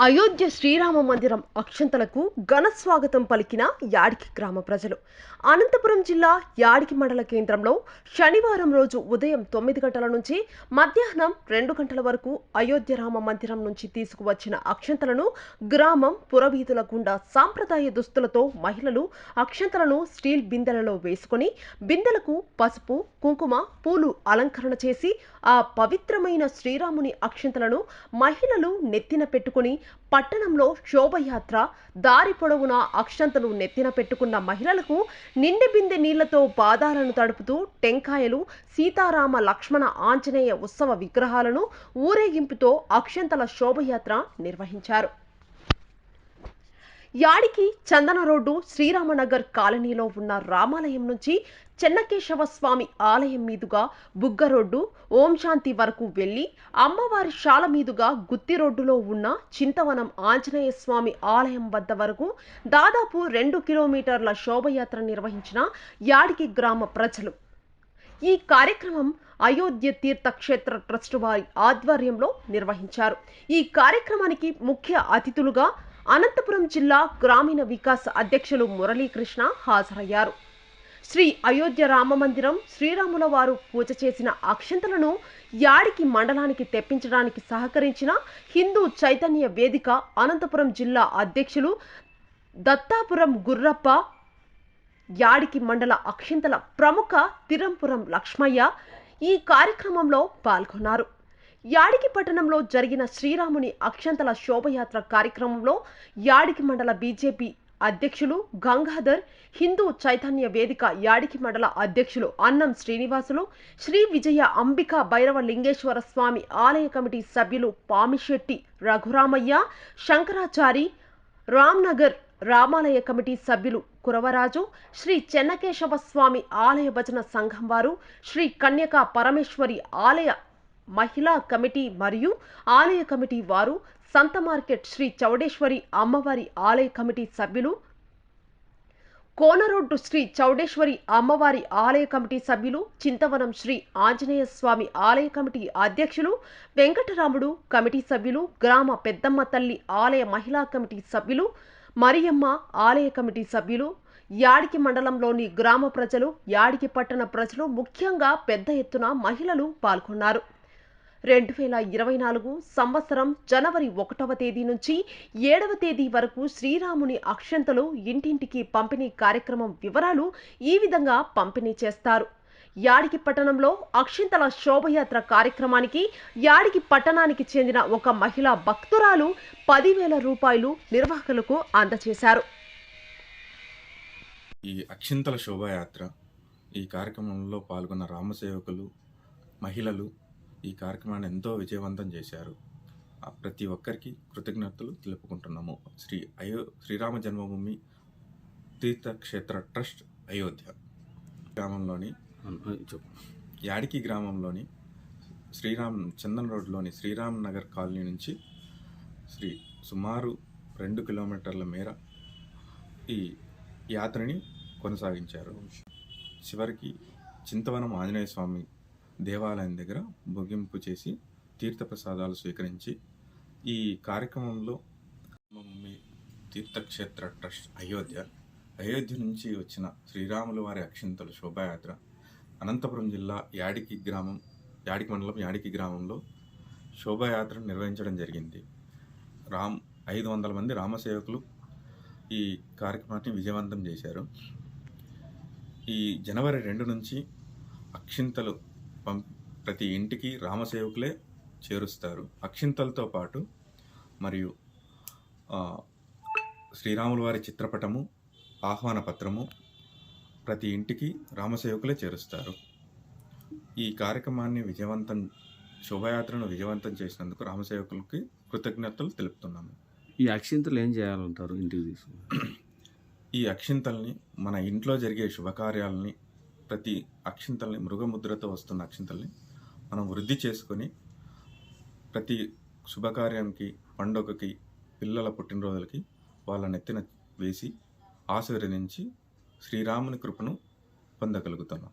అయోధ్య శ్రీరామ మందిరం అక్షంతలకు ఘన స్వాగతం పలికిన యాడికి గ్రామ ప్రజలు. అనంతపురం జిల్లా యాడికి మండల కేంద్రంలో శనివారం రోజు ఉదయం తొమ్మిది గంటల నుంచి మధ్యాహ్నం రెండు గంటల వరకు అయోధ్య రామ మందిరం నుంచి తీసుకువచ్చిన అక్షంతలను గ్రామం పురవీధుల గుండా సాంప్రదాయ దుస్తులతో మహిళలు అక్షంతలను స్టీల్ బిందెలలో వేసుకొని బిందెలకు పసుపు కుంకుమ పూలు అలంకరణ చేసి ఆ పవిత్రమైన శ్రీరాముని అక్షంతలను మహిళలు నెత్తిన పెట్టుకుని పట్టణంలో శోభయాత్ర దారి పొడవునా అక్షంతలు నెత్తిన పెట్టుకున్న మహిళలకు నిండి బిందె నీళ్ళతో పాదాలను తడుపుతూ టెంకాయలు సీతారామ లక్ష్మణ ఆంజనేయ ఉత్సవ విగ్రహాలను ఊరేగింపుతో అక్షంతల శోభయాత్ర నిర్వహించారు. యాడికి చందన రోడ్డు శ్రీరామనగర్ కాలనీలో ఉన్న రామాలయం నుంచి చెన్నకేశవ స్వామి ఆలయం మీదుగా బుగ్గ రోడ్డు ఓం శాంతి వరకు వెళ్ళి అమ్మవారి శాల మీదుగా గుత్తి రోడ్డులో ఉన్న చింతవనం ఆంజనేయ స్వామి ఆలయం వద్ద వరకు దాదాపు రెండు కిలోమీటర్ల శోభయాత్ర నిర్వహించిన యాడికి గ్రామ ప్రజలు. ఈ కార్యక్రమం అయోధ్య తీర్థక్షేత్ర ట్రస్ట్ వారి ఆధ్వర్యంలో నిర్వహించారు. ఈ కార్యక్రమానికి ముఖ్య అతిథులుగా అనంతపురం జిల్లా గ్రామీణ వికాస్ అధ్యక్షులు మురళీకృష్ణ హాజరయ్యారు. శ్రీ అయోధ్య రామ మందిరం శ్రీరాముల వారు పూజ చేసిన అక్షంతలను యాడికి మండలానికి తెప్పించడానికి సహకరించిన హిందూ చైతన్య వేదిక అనంతపురం జిల్లా అధ్యక్షులు దత్తాపురం గుర్రప్ప యాడికి మండల అక్షింతల ప్రముఖ తిరంపురం లక్ష్మయ్య ఈ కార్యక్రమంలో పాల్గొన్నారు. యాడికి పట్టణంలో జరిగిన శ్రీరాముని అక్షంతల శోభయాత్ర కార్యక్రమంలో యాడికి మండల బీజేపీ అధ్యక్షులు గంగాధర్ హిందూ చైతన్య వేదిక యాడికి మండల అధ్యక్షులు అన్నం శ్రీనివాసులు శ్రీ విజయ అంబిక భైరవ లింగేశ్వర స్వామి ఆలయ కమిటీ సభ్యులు పామిశెట్టి రఘురామయ్య శంకరాచారి రామ్నగర్ రామాలయ కమిటీ సభ్యులు కురవరాజు శ్రీ చెన్నకేశవ స్వామి ఆలయ భజన సంఘం వారు శ్రీ కన్యకా పరమేశ్వరి ఆలయ మహిళా కమిటీ మరియు ఆలయ కమిటీ వారు సంత మార్కెట్ శ్రీ చౌడేశ్వరి అమ్మవారి ఆలయ కమిటీ సభ్యులు కోనరోడ్డు శ్రీ చౌడేశ్వరి అమ్మవారి ఆలయ కమిటీ సభ్యులు చింతవనం శ్రీ ఆంజనేయ స్వామి ఆలయ కమిటీ అధ్యక్షులు వెంకటరాముడు కమిటీ సభ్యులు గ్రామ పెద్దమ్మ తల్లి ఆలయ మహిళా కమిటీ సభ్యులు మరియమ్మ ఆలయ కమిటీ సభ్యులు యాడికి మండలంలోని గ్రామ ప్రజలు యాడికి పట్టణ ప్రజలు ముఖ్యంగా పెద్ద ఎత్తున మహిళలు పాల్గొన్నారు. రెండు వేల ఇరవై నాలుగు సంవత్సరం జనవరి ఒకటవ తేదీ నుంచి ఏడవ తేదీ వరకు శ్రీరాముని అక్షంతలు ఇంటింటికి పంపిణీ కార్యక్రమం వివరాలు ఈ విధంగా పంపిణీ చేస్తారు. యాడికి పట్టణంలో అక్షింతల శోభయాత్ర కార్యక్రమానికి యాడికి పట్టణానికి చెందిన ఒక మహిళా భక్తురాలు పదివేల రూపాయలు నిర్వాహకులకు అందజేశారు. ఈ అక్షింతల శోభాయాత్ర ఈ కార్యక్రమంలో పాల్గొన్న రామసేవకులు మహిళలు ఈ కార్యక్రమాన్ని ఎంతో విజయవంతం చేశారు. ప్రతి ఒక్కరికి కృతజ్ఞతలు తెలుపుకుంటున్నాము. శ్రీ అయో శ్రీరామ జన్మభూమి తీర్థక్షేత్ర ట్రస్ట్ అయోధ్య గ్రామంలోని యాడికి గ్రామంలోని శ్రీరామ్ చందన్ రోడ్లోని శ్రీరామ్ నగర్ కాలనీ నుంచి శ్రీ సుమారు రెండు కిలోమీటర్ల మేర ఈ యాత్రని కొనసాగించారు. చివరికి చింతవనం ఆంజనేయ స్వామి దేవాలయం దగ్గర ముగింపు చేసి తీర్థప్రసాదాలు స్వీకరించి ఈ కార్యక్రమంలో మమ్మీ తీర్థక్షేత్ర ట్రస్ట్ అయోధ్య అయోధ్య నుంచి వచ్చిన శ్రీరాముల వారి అక్షింతల శోభాయాత్ర అనంతపురం జిల్లా యాడికి గ్రామం యాడికి మండలం యాడికి గ్రామంలో శోభాయాత్రను నిర్వహించడం జరిగింది. రామ్ ఐదు వందల మంది రామసేవకులు ఈ కార్యక్రమాన్ని విజయవంతం చేశారు. ఈ జనవరి రెండు నుంచి అక్షింతలు ప్రతి ఇంటికి రామసేవకులే చేరుస్తారు. అక్షింతలతో పాటు మరియు శ్రీరాముల వారి చిత్రపటము ఆహ్వాన పత్రము ప్రతి ఇంటికి రామసేవకులే చేరుస్తారు. ఈ కార్యక్రమాన్ని విజయవంతం శోభయాత్రను విజయవంతం చేసినందుకు రామసేవకులకి కృతజ్ఞతలు తెలుపుతున్నాము. ఈ అక్షింతలు ఏం చేయాలంటారు ఇంటికి తీసుకుని? ఈ అక్షింతల్ని మన ఇంట్లో జరిగే శుభకార్యాలని ప్రతి అక్షింతల్ని మృగముద్రతో వస్తున్న అక్షింతల్ని మనం వృద్ధి చేసుకొని ప్రతి శుభకార్యానికి పండుగకి పిల్లల పుట్టినరోజులకి వాళ్ళ నెత్తిన వేసి ఆశీర్వదించి శ్రీరాముని కృపను పొందగలుగుతున్నాం.